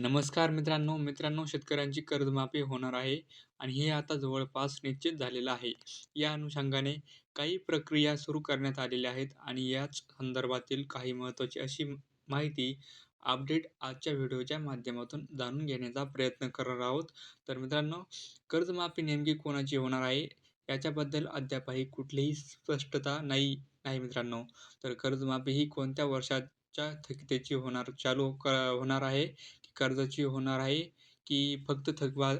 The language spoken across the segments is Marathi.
नमस्कार मित्रांनो. मित्रांनो शेतकऱ्यांची कर्जमाफी होणार आहे आणि हे आता जवळपास निश्चित झालेलं आहे. या अनुषंगाने काही प्रक्रिया सुरू करण्यात आलेल्या आहेत आणि याच संदर्भातील काही महत्त्वाची अशी माहिती अपडेट आजच्या व्हिडिओच्या माध्यमातून जाणून घेण्याचा प्रयत्न करणार आहोत. तर मित्रांनो कर्जमाफी नेमकी कोणाची होणार आहे? याच्याबद्दल अद्यापही कुठलीही स्पष्टता नाही नाही मित्रांनो. तर कर्जमाफी ही कोणत्या वर्षाच्या थकितेची होणार चालू क होणार आहे? कर्जाची होणार आहे की फक्त थकबा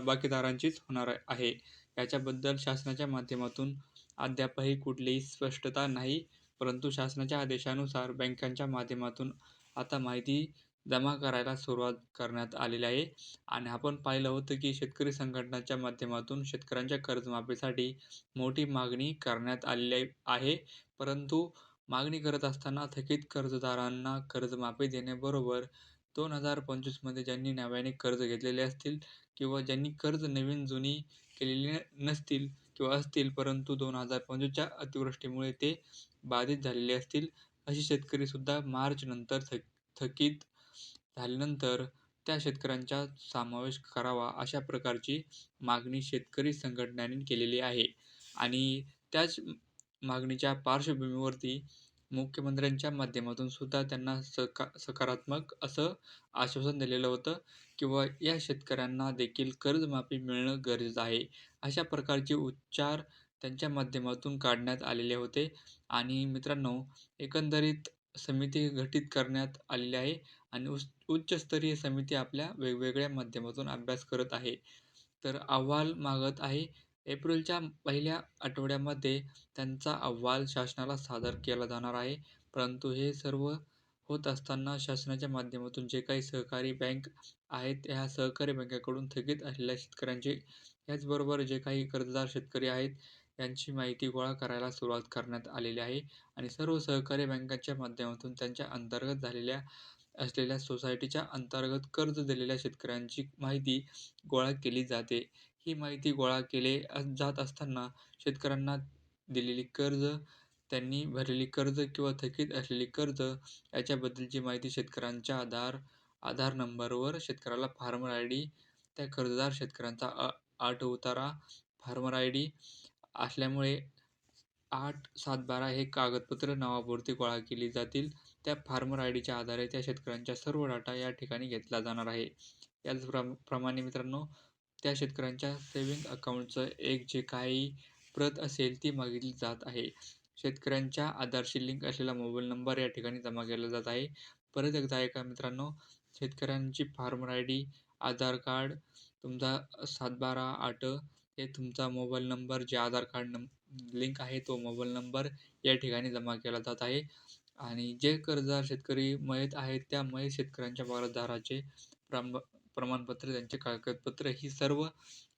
बाकीदारांचीच होणार आहे? याच्याबद्दल शासनाच्या माध्यमातून अद्यापही कुठलीही स्पष्टता नाही परंतु शासनाच्या आदेशानुसार बँकांच्या माध्यमातून आता माहिती जमा करायला सुरुवात करण्यात आलेली आहे. आणि आपण पाहिलं होतं की शेतकरी संघटनाच्या माध्यमातून शेतकऱ्यांच्या कर्जमाफीसाठी मोठी मागणी करण्यात आलेली आहे. परंतु मागणी करत असताना थकीत कर्जदारांना कर्जमाफी देण्याबरोबर दोन हजार पंचवीसमध्ये ज्यांनी नव्याने कर्ज घेतलेले असतील किंवा ज्यांनी कर्ज नवीन जुनी केलेली नसतील किंवा असतील परंतु दोन हजार पंचवीसच्या अतिवृष्टीमुळे ते बाधित झालेले असतील असे शेतकरीसुद्धा मार्चनंतर थक थकीत झाल्यानंतर त्या शेतकऱ्यांचा समावेश करावा अशा प्रकारची मागणी शेतकरी संघटनांनी केलेली आहे. आणि त्याच मागणीच्या पार्श्वभूमीवरती मुख्यमंत्र्यांच्या माध्यमातून सुद्धा त्यांना सका सकारात्मक असं आश्वासन दिलेलं होतं किंवा या शेतकऱ्यांना देखील कर्जमाफी मिळणं गरजेचं आहे अशा प्रकारचे उच्चार त्यांच्या माध्यमातून काढण्यात आलेले होते. आणि मित्रांनो एकंदरीत समिती गठीत करण्यात आलेली आहे आणि उच्च उच्चस्तरीय समिती आपल्या वेगवेगळ्या माध्यमातून अभ्यास करत आहे. तर अहवाल मागत आहे एप्रिलच्या पहिल्या आठवड्यामध्ये त्यांचा अहवाल शासनाला सादर केला जाणार आहे. परंतु हे सर्व होत असताना शासनाच्या माध्यमातून जे काही सहकारी बँक आहेत ह्या सहकारी बँकेकडून थकीत असलेल्या शेतकऱ्यांचे याचबरोबर जे काही कर्जदार शेतकरी आहेत यांची माहिती गोळा करायला सुरुवात करण्यात आलेली आहे. आणि सर्व सहकारी बँकांच्या माध्यमातून त्यांच्या अंतर्गत झालेल्या असलेल्या सोसायटीच्या अंतर्गत कर्ज दिलेल्या शेतकऱ्यांची माहिती गोळा केली जाते. ही माहिती गोळा केले जात असताना शेतकऱ्यांना दिलेली कर्ज त्यांनी भरलेली कर्ज किंवा थकीत असलेली कर्ज याच्याबद्दलची माहिती शेतकऱ्यांच्या आधार आधार नंबरवर शेतकऱ्याला फार्मर आय डी त्या कर्जदार शेतकऱ्यांचा आठ उतारा फार्मर आय डी असल्यामुळे आठ सात बारा हे कागदपत्र नावापुरती गोळा केली जातील. त्या फार्मर आय डीच्या आधारे त्या शेतकऱ्यांच्या सर्व डाटा या ठिकाणी घेतला जाणार आहे. याच प्रमाणे मित्रांनो त्या शेतकऱ्यांच्या सेविंग अकाउंटचं एक जे काही प्रत असेल ती मागितली जात आहे. शेतकऱ्यांच्या आधारशी लिंक असलेला मोबाईल नंबर या ठिकाणी जमा केला जात आहे. परत एकदा ऐका मित्रांनो शेतकऱ्यांची farmer I D Aadhaar card तुमचा सातबारा आठ हे तुमचा मोबाईल नंबर जे आधार कार्ड नं लिंक आहे तो मोबाईल नंबर या ठिकाणी जमा केला जात आहे. आणि जे कर्जदार शेतकरी मयत आहेत त्या मयत शेतकऱ्यांच्या वारसदाराचे प्रांब प्रमाणपत्र त्यांचे कागदपत्र ही सर्व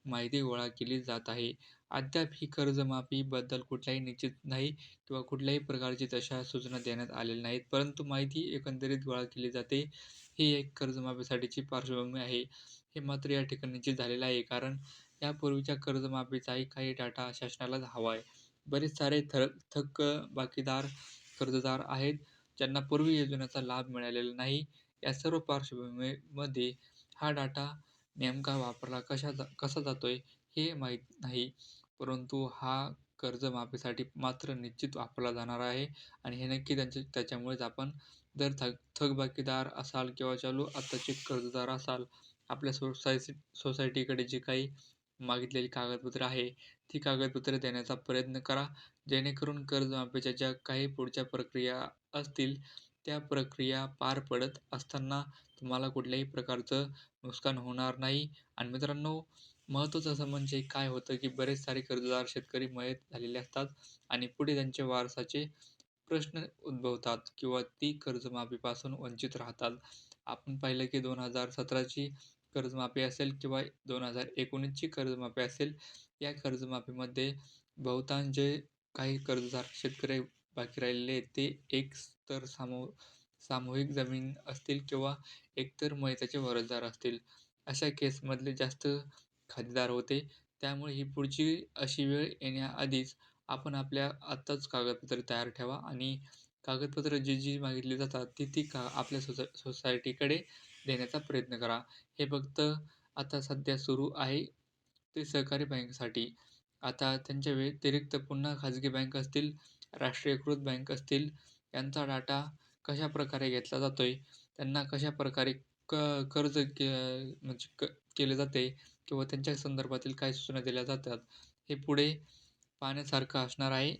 माहिती गोळा केली जात आहे. अद्याप ही कर्जमाफीबद्दल कुठलाही निश्चित नाही किंवा कुठल्याही प्रकारची तशा सूचना देण्यात आलेल्या नाहीत परंतु माहिती एकंदरीत गोळा केली जाते. ही एक कर्जमाफीसाठीची पार्श्वभूमी आहे. हे मात्र या ठिकाणी निश्चित झालेलं आहे कारण यापूर्वीच्या कर्जमाफीचाही काही डाटा शासनालाच हवा आहे. बरेच सारे थर थक बाकीदार कर्जदार आहेत ज्यांना पूर्वी योजनेचा लाभ मिळालेला नाही. या सर्व पार्श्वभूमीमध्ये हा डाटा नेमका वापरला कशा जा कसा जातो आहे हे माहीत नाही. परंतु हा कर्जमाफीसाठी मात्र निश्चित वापरला जाणार आहे आणि हे नक्की त्यांचे त्याच्यामुळेच आपण जर थक थकबाकीदार असाल किंवा चालू आत्ताचे कर्जदार असाल आपल्या सोसायसी सोसायटीकडे जे काही मागितलेली कागदपत्रं आहे ती कागदपत्रे देण्याचा प्रयत्न करा. जेणेकरून कर्जमाफीच्या ज्या काही पुढच्या प्रक्रिया असतील त्या प्रक्रिया पार पडत असताना तुम्हाला कुठल्याही प्रकारचं नुकसान होणार नाही. आणि मित्रांनो महत्त्वाचं असं म्हणजे काय होतं की बरेच सारे कर्जदार शेतकरी मयत झालेले असतात आणि पुढे त्यांच्या वारसाचे प्रश्न उद्भवतात किंवा ती कर्जमाफीपासून वंचित राहतात. आपण पाहिलं की दोन हजार सतराची कर्जमाफी असेल किंवा दोन हजार एकोणीसची कर्जमाफी असेल या कर्जमाफीमध्ये बहुतांश जे काही कर्जदार शेतकरी बाकी राहिलेले ते एक तर सामू सामूहिक जमीन असतील किंवा एकतर मयताचे वारसदार असतील अशा केसमधले जास्त खातेदार होते. त्यामुळे ही पुढची अशी वेळ येण्याआधीच आपण आपल्या आत्ताच कागदपत्रे तयार ठेवा आणि कागदपत्र जी जी मागितली जातात ती ती का आपल्या सोसा सोसायटीकडे देण्याचा प्रयत्न करा. हे फक्त आता सध्या सुरू आहे ते सहकारी बँकेसाठी. आता त्यांच्या व्यतिरिक्त पुन्हा खाजगी बँक असतील राष्ट्रीयकृत बँक असतील यांचा डाटा कशा प्रकारे घेतला जातो आहे त्यांना कशा प्रकारे क कर्ज के म्हणजे क केले जाते किंवा त्यांच्या संदर्भातील काय सूचना दिल्या जातात हे पुढे पाहण्यासारखं असणार आहे.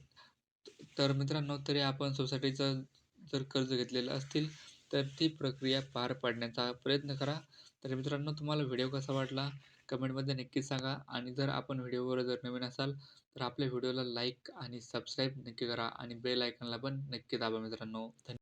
तर मित्रांनो तरी आपण सोसायटीचं जर कर्ज घेतलेलं असतील तर ती प्रक्रिया पार पाडण्याचा प्रयत्न करा. तर मित्रांनो तुम्हाला व्हिडिओ कसा वाटला? कमेंटमध्ये नक्की सांगा. आणि जर आपण व्हिडिओवर जर नवीन असाल तर आपल्या व्हिडिओला लाईक आणि सबस्क्राईब नक्की करा. आणि बेल आयकनला पण नक्की दाबा मित्रांनो. धन्यवाद